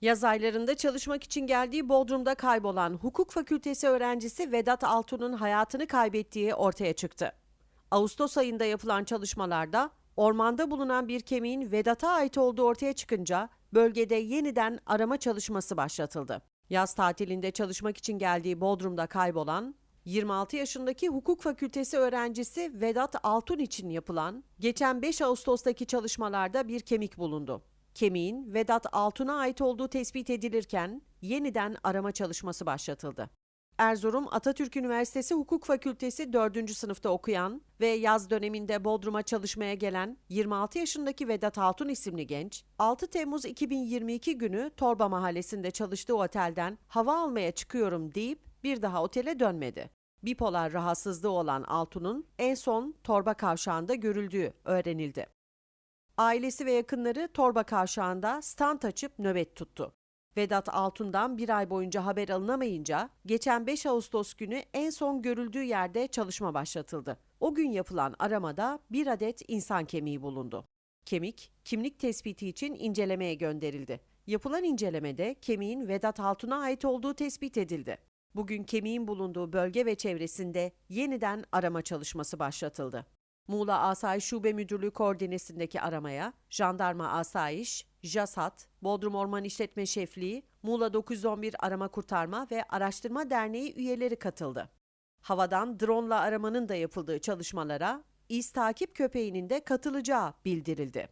Yaz aylarında çalışmak için geldiği Bodrum'da kaybolan hukuk fakültesi öğrencisi Vedat Altun'un hayatını kaybettiği ortaya çıktı. Ağustos ayında yapılan çalışmalarda ormanda bulunan bir kemiğin Vedat'a ait olduğu ortaya çıkınca bölgede yeniden arama çalışması başlatıldı. Yaz tatilinde çalışmak için geldiği Bodrum'da kaybolan 26 yaşındaki hukuk fakültesi öğrencisi Vedat Altun için yapılan geçen 5 Ağustos'taki çalışmalarda bir kemik bulundu. Kemiğin Vedat Altun'a ait olduğu tespit edilirken yeniden arama çalışması başlatıldı. Erzurum Atatürk Üniversitesi Hukuk Fakültesi 4. sınıfta okuyan ve yaz döneminde Bodrum'a çalışmaya gelen 26 yaşındaki Vedat Altun isimli genç, 6 Temmuz 2022 günü Torba Mahallesi'nde çalıştığı otelden hava almaya çıkıyorum deyip bir daha otele dönmedi. Bipolar rahatsızlığı olan Altun'un en son Torba Kavşağı'nda görüldüğü öğrenildi. Ailesi ve yakınları Torba Kavşağı'nda stand açıp nöbet tuttu. Vedat Altun'dan bir ay boyunca haber alınamayınca geçen 5 Ağustos günü en son görüldüğü yerde çalışma başlatıldı. O gün yapılan aramada bir adet insan kemiği bulundu. Kemik, kimlik tespiti için incelemeye gönderildi. Yapılan incelemede kemiğin Vedat Altun'a ait olduğu tespit edildi. Bugün kemiğin bulunduğu bölge ve çevresinde yeniden arama çalışması başlatıldı. Muğla Asayiş Şube Müdürlüğü koordinesindeki aramaya Jandarma Asayiş, JASAT, Bodrum Orman İşletme Şefliği, Muğla 911 Arama Kurtarma ve Araştırma Derneği üyeleri katıldı. Havadan drone aramanın da yapıldığı çalışmalara İz takip köpeğinin de katılacağı bildirildi.